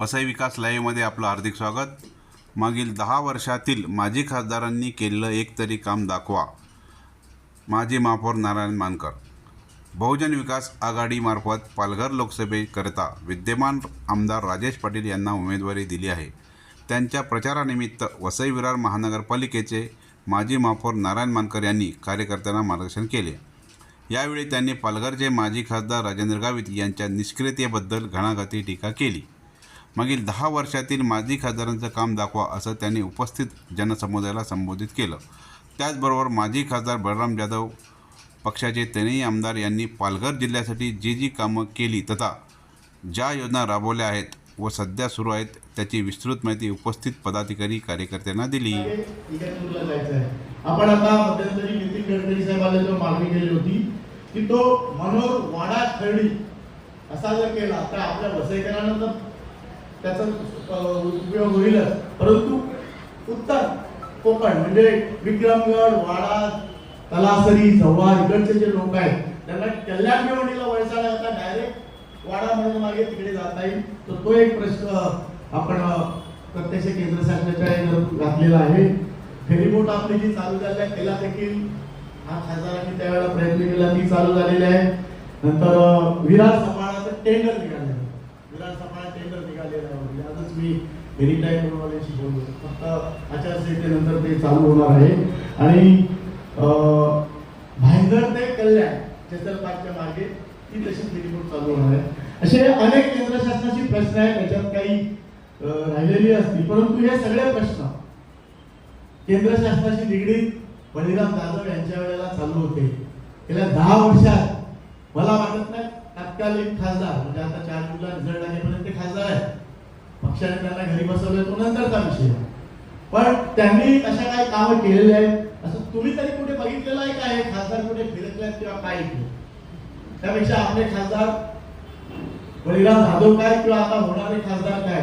वसई विकास लाईव्हमध्ये आपलं हार्दिक स्वागत. मागील दहा वर्षातील माजी खासदारांनी केलेलं एक तरी काम दाखवा. माजी महापौर नारायण मानकर. बहुजन विकास आघाडीमार्फत पालघर लोकसभेकरिता विद्यमान आमदार राजेश पाटील यांना उमेदवारी दिली आहे. त्यांच्या प्रचारानिमित्त वसई विरार महानगरपालिकेचे माजी महापौर नारायण मानकर यांनी कार्यकर्त्यांना मार्गदर्शन केले. यावेळी त्यांनी पालघरचे माजी खासदार राजेंद्र गावित यांच्या निष्क्रियतेबद्दल घणाघाती टीका केली. मागील दहा वर्षातील माजी खासदारांचं काम दाखवा असं त्यांनी उपस्थित जनसमुदायाला संबोधित केलं. त्याचबरोबर माजी खासदार बलराम जाधव पक्षाचे तिन्ही आमदार यांनी पालघर जिल्ह्यासाठी जी जी कामं केली तथा ज्या योजना राबवल्या आहेत व सध्या सुरू आहेत त्याची विस्तृत माहिती उपस्थित पदाधिकारी कार्यकर्त्यांना दिली. आपण आता मध्यंतरी नितीन गडकरी साहेबांना जो मागणी केली होती की तो मनोर वाडा खर्डी असा जर केला तर आपल्या वसईकरांना तर त्याचा उपयोग होईलच. परंतु उत्तर कोकण म्हणजे विक्रमगड वाडा तलासरी जव्हार इकडचे जे लोक आहेत त्यांना कल्याण निवडणीला वळसा आता डायरेक्ट वाडा म्हणून मागे तिकडे जाता येईल. तर तो एक प्रश्न आपण प्रत्यक्ष केंद्र शासनाच्या घातलेला आहे. फेरीबोट आपली जी चालू झाली आहे त्याला देखील हा खासदारांनी त्यावेळेला प्रयत्न केला ती चालू झालेली आहे. नंतर विरार समाजाचं टेंडर निघालेलं आहे. विरार सांभाळा टेंडर निघालेलं आहे की एनी बोललो फक्त आचारसंहितेनंतर ते चालू होणार आहे. आणि अ, ते कल्याण चेतल मागे ती तशीच फेरीबोट चालू होणार आहे. असे अनेक केंद्र शासनाची प्रश्न आहेत त्याच्यात काही राहिलेली असतील. परंतु हे सगळे प्रश्न केंद्र शासनाशी निगडीत बळीराम जाधव यांच्या वेळेला चालू होते. गेल्या दहा वर्षात मला वाटत नाही तत्कालीन खासदार म्हणजे आता चार जुलै रिझल्ट लागेपर्यंत ते खासदार आहे पक्षाने त्यांना घरी बसवलं तो नंतरचा विषय. पण त्यांनी अशा काही कामं केलेले आहेत. असं तुम्ही तरी कुठे बघितलेलं आहे काय खासदार कुठे फिरकले किंवा काय त्यापेक्षा आपले खासदार बळीराम जाधव काय किंवा आता होणारे खासदार काय?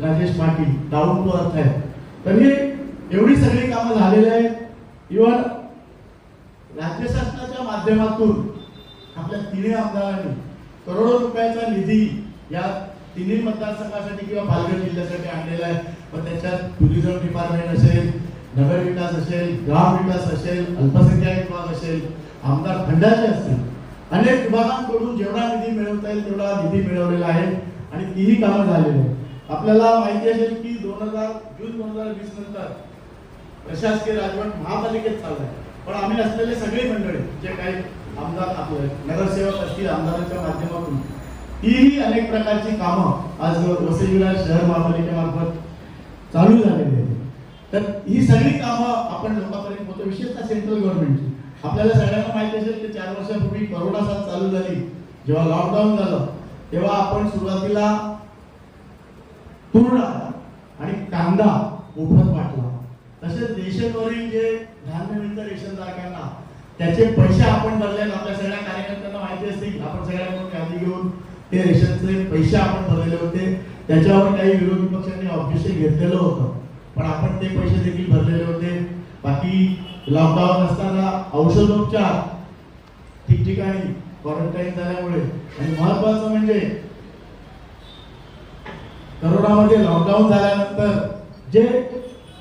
राजेश पाटील दाऊन टू अर्थ आहे तरी एवढी सगळी कामं झालेली आहेत. इव्हन राज्य शासनाच्या माध्यमातून आपल्या तिन्ही आमदारांनी करोडो रुपयाचा निधी या तिन्ही मतदारसंघासाठी किंवा पालघर जिल्ह्यासाठी आणलेला आहे. मग त्याच्यात टुरिझम डिपार्टमेंट असेल नगर विकास असेल ग्राम विकास असेल अल्पसंख्याक विभाग असेल आमदार खंडाचे असतील अनेक विभागांकडून जेवढा निधी मिळवता येईल तेवढा निधी मिळवलेला आहे आणि तीही कामं झालेली आहेत. आपल्याला माहिती असेल की दोन हजार जून दोन हजार वीस नंतर प्रशासकीय राजवट महापालिकेत चालू आहे. पण आम्ही असलेले सगळे मंडळी जे काही आमदार आपले नगरसेवक असतील आमदारांच्या माध्यमातून हीही अनेक प्रकारची कामं आज वसई विरार शहर महापालिकेमार्फत चालू झालेली आहेत. तर ही सगळी कामं आपण लोकांपर्यंत होतो विशेषतः सेंट्रल गव्हर्नमेंटची आपल्याला सगळ्यांना माहिती असेल की चार वर्षापूर्वी करोना साथ चालू झाली. जेव्हा लॉकडाऊन झालं तेव्हा आपण सुरुवातीला तूर आणि कांदा मोफत वाटला. तसेच रेशनवरील जे धान्य मिळतं रेशनधारकांना त्याचे पैसे आपण भरले आपल्या सगळ्या कार्यकर्त्यांना माहिती असतील. आपण सगळ्यांकडून यादी घेऊन ते रेशनचे पैसे आपण भरलेले होते. त्याच्यावर काही विरोधी पक्षांनी ऑब्जेक्शन घेतलेलं होतं. पण आपण ते पैसे देखील भरलेले होते. बाकी लॉकडाऊन असताना औषधोपचार ठिकठिकाणी क्वारंटाईन झाल्यामुळे. आणि महत्वाचं म्हणजे करोनामध्ये लॉकडाऊन झाल्यानंतर जे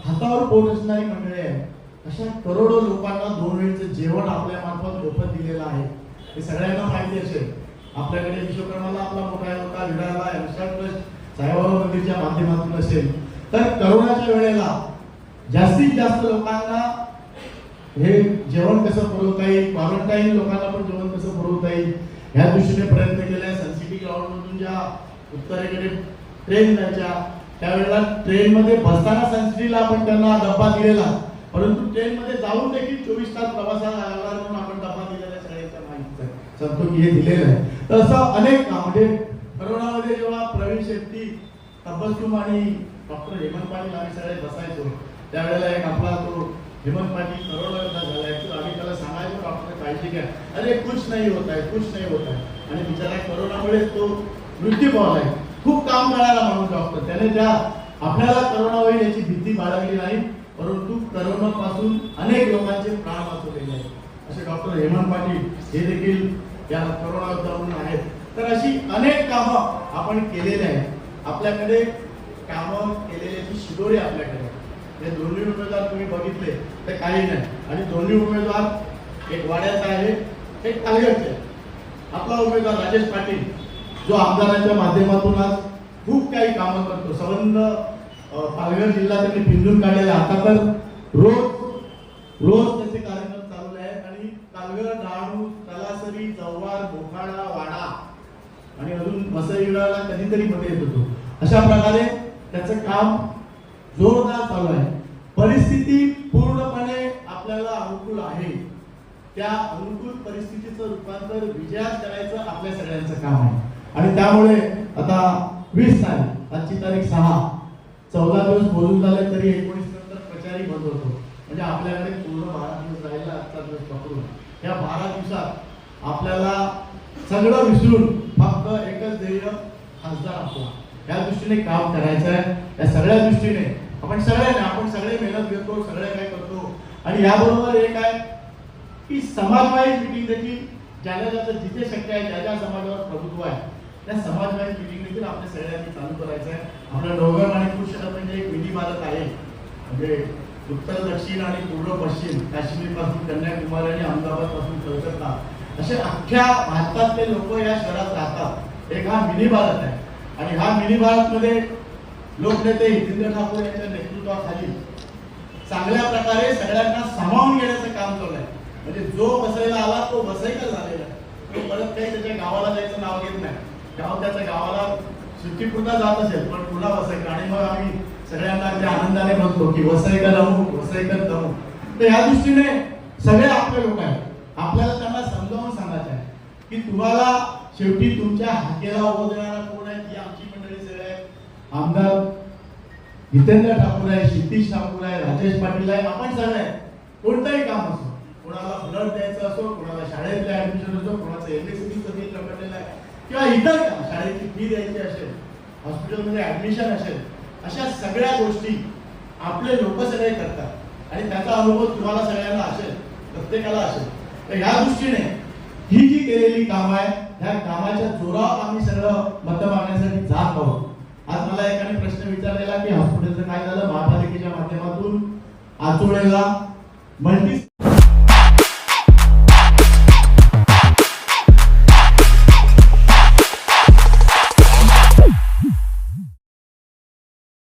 हातावर पोट असणारी मंडळी आहे अशा करोडो लोकांना दोन वेळचं जेवण आपल्या मार्फत मोफत दिलेलं आहे. हे सगळ्यांना माहिती असेल. आपल्याकडे विश्वकर्माला आपला मोठा होता विडाला ट्रस्ट साईबाबा मंदिरच्या माध्यमातून असेल. तर करोनाच्या वेळेला जास्तीत जास्त लोकांना हे जेवण कसं पुरवता येईल क्वारंटाईन लोकांना पण जेवण कसं पुरवता येईल ह्या दृष्टीने प्रयत्न केले सनसिटी ग्राउंड मधून ज्या उत्तरेकडे ट्रेन जायच्या त्यावेळेला ट्रेन मध्ये बसताना सनसिटीला आपण त्यांना डब्बा दिलेला. परंतु ट्रेन मध्ये जाऊन देखील चोवीस तास प्रवासाला आला म्हणून आपण डब्बा दिलेला आहे सगळ्यांच्या माहितीच आहे सांगतो की हे दिलेलं आहे. तर असं अनेक काम म्हणजे करोनामध्ये जेव्हा प्रवीण शेट्टी तपस्कुम आणि डॉक्टर हेमंत पाटील आम्ही सगळे बसायचो. त्यावेळेला एक आपला तो हेमंत पाटील करोना झालाय तर आम्ही त्याला सांगायचो डॉक्टर काळजी घ्या. अरे कुछ नाही होत आहे कुछ नाही होत आहे. आणि बिचारा करोनामुळे तो मृत्यू पावलाय. खूप काम करायला माणूस डॉक्टर. त्याने त्या आपल्याला करोना होईल याची भीती बाळगली नाही परंतु करोनापासून अनेक लोकांचे प्राण वाचवलेले आहेत. असे डॉक्टर हेमंत पाटील हे देखील या करोना जाऊन आहेत. तर अशी अनेक कामं आपण केलेली आहेत. आपल्याकडे कामं केलेल्याची शिदोरी आपल्याकडे हे दोन्ही उमेदवार तुम्ही बघितले तर काही नाही. आणि दोन्ही उमेदवार एक वाड्याचा आहे एक तालगडचे आपला उमेदवार राजेश पाटील जो आमदारांच्या माध्यमातून आज खूप काही कामं करतो. संबंध पालघर जिल्हा त्यांनी पिंजून काढलेला आता तर रोज रोज त्याचे कार्यक्रम चालू आहेत आणि पालघर डहाणू तलासरी जव्हार बोखाडा वाडा आणि अजून कधीतरी मध्ये येत होतो. अशा प्रकारे त्याचं काम जोरदार चालू आहे. परिस्थिती पूर्णपणे आपल्याला अनुकूल आहे. त्या अनुकूल परिस्थितीचं रूपांतर विजयात करायचं आपल्या सगळ्यांचं काम आहे. आणि त्यामुळे आता वीस तारीख आजची तारीख सहा. चौदा दिवस बोलून झाले तरी एकोणीस नंतर प्रचारही बंद होतो. म्हणजे आपल्याकडे पूर्ण बारा दिवस राहिला आजचा दिवस पकडून या बारा दिवसात आपल्याला सगळं विसरून एकच ध्येय खासदार आपला. या दृष्टीने काम करायचं आहे या सगळ्या दृष्टीने. आपण सगळ्यांना आपण सगळे मेहनत घेतो सगळे काय करतो. आणि याबरोबर एक आहे की समाजवाईज मिटिंग देखील ज्याला ज्याचं जिथे शक्य आहे ज्या ज्या समाजावर प्रभुत्व आहे त्या समाजवाईज मिटिंग देखील आपल्या सगळ्यांनी चालू करायचं आहे आपल्या डोंगर आणि कृष्ण म्हणजे एक विधी भारत आहे. म्हणजे उत्तर दक्षिण आणि पूर्व पश्चिम काश्मीरपासून कन्याकुमारी आणि अहमदाबादपासून कलकत्ता. असे अख्ख्या भारतातले लोक या शहरात राहतात. एक हा मिनी भारत आहे. आणि हा मिनी भारत मध्ये लोकनेते हितेंद्र ठाकूर यांच्या नेतृत्वाखाली चांगल्या प्रकारे सगळ्यांना सामावून घेण्याचं काम चालू आहे म्हणजे जो बसायला आला तो बसायला झालेला आहे. तो परत काही त्याच्या गावाला जायचं नाव घेत नाही. गाव त्याच्या गावाला सुट्टीपुरता जात असेल पण पुन्हा वसायचं आणि मग आम्ही सगळ्यांना अगदी आनंदाने म्हणतो की वसायकर रमू वसायकर जमू तर या दृष्टीने सगळे आपले लोक आहेत. आपल्याला त्यांना समजावून सांगायचं आहे की तुम्हाला शेवटी तुमच्या हाकेला उभं देणारा कोण आहे? ती आमची मंडळी सगळे आमदार जितेंद्र ठाकूर आहे क्षितिश ठाकूर आहे राजेश पाटील आहे आपण सगळे आहे. कोणतंही काम असो कोणाला ब्लड द्यायचं असो कोणाला शाळेतलं ऍडमिशन असो कोणाचं एमएससी कधी प्रकटलेलं आहे किंवा इतर काम शाळेची फी द्यायची असेल हॉस्पिटलमध्ये ऍडमिशन असेल अशा सगळ्या गोष्टी आपले लोक सगळे करतात. आणि त्याचा अनुभव तुम्हाला सगळ्यांना असेल प्रत्येकाला असेल. तर ह्या दृष्टीने ही जी केलेली काम आहे ह्या कामाच्या जोरावर आम्ही सगळं मत मागण्यासाठी जात आहोत. आज मला एकाने प्रश्न विचारलेला की हॉस्पिटलचं काय झालं? महापालिकेच्या माध्यमातून आचोळेला मल्टी